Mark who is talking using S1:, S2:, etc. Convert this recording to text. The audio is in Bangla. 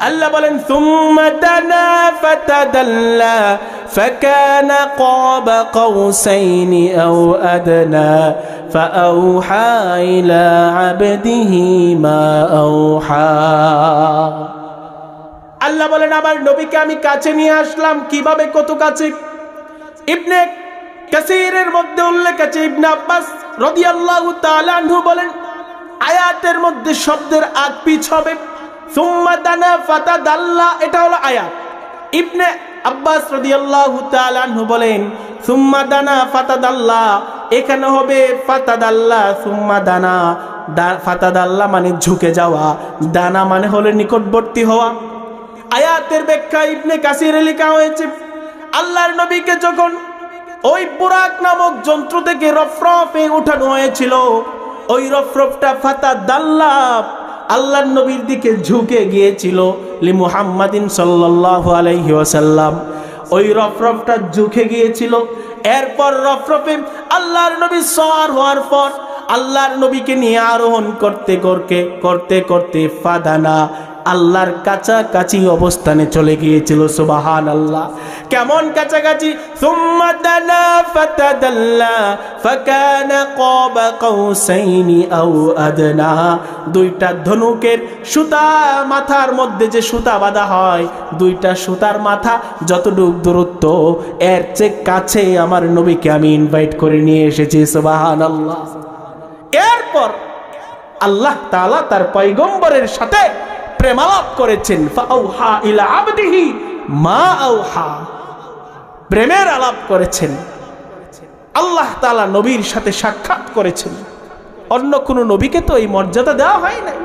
S1: আল্লাহ বলেন সুম্মা দানা ফাতাদাল্লা فكان قاب قوسين أو أدنى فأوحى إلى عبده ما أوحى আল্লাহ বলেন আমার নবীকে আমি কাছে নিয়ে আসলাম কিভাবে কত কাছে ইবনে কাসিরের মধ্যে উল্লেখ আছে ইবনে আব্বাস রাদিয়াল্লাহু তাআলা আনহু বলেন আয়াতের মধ্যে শব্দের আগ পিছ হবে ফাতাদাল্লা, এটা হলো আয়াত। ইবনে আব্বাস বলেন ফাতাদাল্লা, এখানে হবে ফাতাদাল্লা, সুম্মা দানা। দা- ফাতাদাল্লা মানে ঝুঁকে যাওয়া, দানা মানে হলে নিকটবর্তী হওয়া। আয়াতের ব্যাখ্যা ইবনে কাসিরে লেখা হয়েছে, আল্লাহর নবীকে যখন ওই বুরাক নামক যন্ত্র থেকে রফরফে উঠানো হয়েছিল, ওই রফরফটা ফাতা দাল্লাপ আল্লাহর নবীর দিকে ঝুঁকে গিয়েছিল লি মুহাম্মাদিন সাল্লাল্লাহু আলাইহি ওয়াসাল্লাম। ওই রফরফটা ঝুঁকে গিয়েছিল। এরপর রফরফে আল্লাহর নবী সওয়ার হওয়ার পর আল্লাহর নবীকে নিয়ে আরোহণ করতে করতে করতে করতে ফাদানা আল্লাহর কাছাকাছি অবস্থানে চলে গিয়েছিল সুবাহান আল্লাহ কেমন কাছাকাছি? দুইটা ধনুকের সুতা মাথার মধ্যে যে সুতা বাঁধা হয়, দুইটা সুতার মাথা যতটুক দূরত্ব, এর চেয়ে কাছে আমার নবীকে আমি ইনভাইট করে নিয়ে এসেছি সুবাহান আল্লাহ এরপর আল্লাহ তাআলা তার পয়গম্বরের সাথে প্রেমালাপ করেছেন মা আউহা প্রেমের আলাপ করেছেন। আল্লাহ তালা নবীর সাথে সাক্ষাৎ করেছেন। অন্য কোনো নবীকে তো এই মর্যাদা দেওয়া হয় নাই।